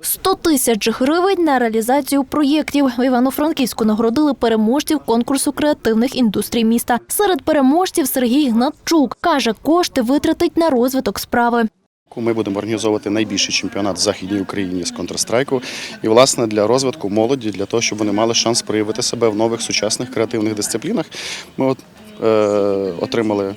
100 тисяч гривень на реалізацію проєктів. В Івано-Франківську нагородили переможців конкурсу креативних індустрій міста. Серед переможців Сергій Гнатчук каже, кошти витратить на розвиток справи. Ми будемо організовувати найбільший чемпіонат в Західній Україні з контрстрайку. І, власне, для розвитку молоді, для того, щоб вони мали шанс проявити себе в нових сучасних креативних дисциплінах, ми от, е, отримали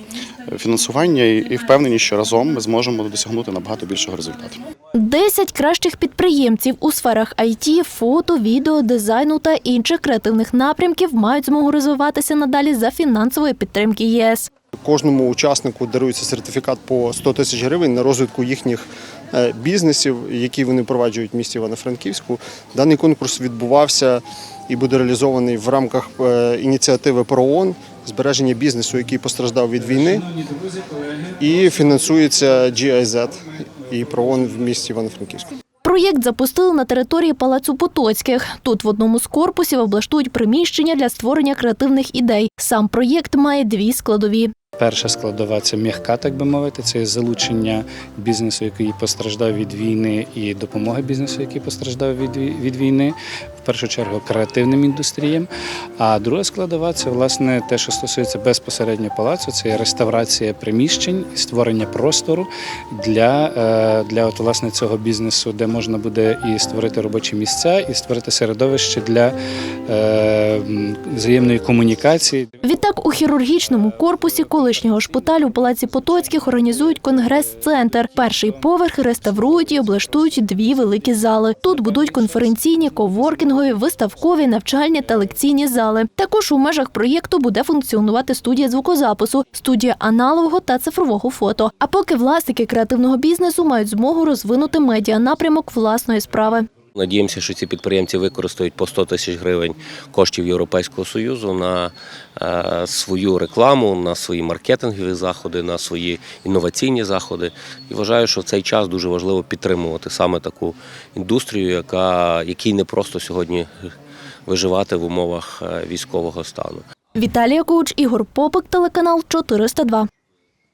фінансування і, впевнені, що разом ми зможемо досягнути набагато більшого результату. 10 кращих підприємців у сферах IT, фото, відео, дизайну та інших креативних напрямків мають змогу розвиватися надалі за фінансової підтримки ЄС. Кожному учаснику дарується сертифікат по 100 тисяч гривень на розвитку їхніх е, бізнесів, які вони проваджують в місті Івано-Франківську. Даний конкурс відбувався і буде реалізований в рамках е, ініціативи ПРООН збереження бізнесу, який постраждав від війни, і фінансується GIZ і ПРООН в місті Івано-Франківську. Проєкт запустили на території Палацу Потоцьких. Тут в одному з корпусів облаштують приміщення для створення креативних ідей. Сам проєкт має дві складові. Перша складова це м'яка, так би мовити, це залучення бізнесу, який постраждав від війни, і допомоги бізнесу, який постраждав від, від війни. Першу чергу креативним індустріям. А друга складова це власне те, що стосується безпосередньо палацу, це реставрація приміщень створення простору для, е, для от, власне цього бізнесу, де можна буде і створити робочі місця, і створити середовище для е, взаємної комунікації. Відтак у хірургічному корпусі колишнього шпиталю у Палаці Потоцьких організують конгрес-центр. Перший поверх реставрують і облаштують дві великі зали. Тут будуть конференційні, коворкінгові, виставкові, навчальні та лекційні зали. Також у межах проєкту буде функціонувати студія звукозапису, студія аналогового та цифрового фото. А поки власники креативного бізнесу мають змогу розвинути медіа напрямок власної справи. Надіємося, що ці підприємці використають по 100 тисяч гривень коштів Європейського союзу на е, свою рекламу, на свої маркетингові заходи, на свої інноваційні заходи. І вважаю, що в цей час дуже важливо підтримувати саме таку індустрію, яка якій не просто сьогодні виживати в умовах е, військового стану. Віталія Куч, Ігор Попик, телеканал 402.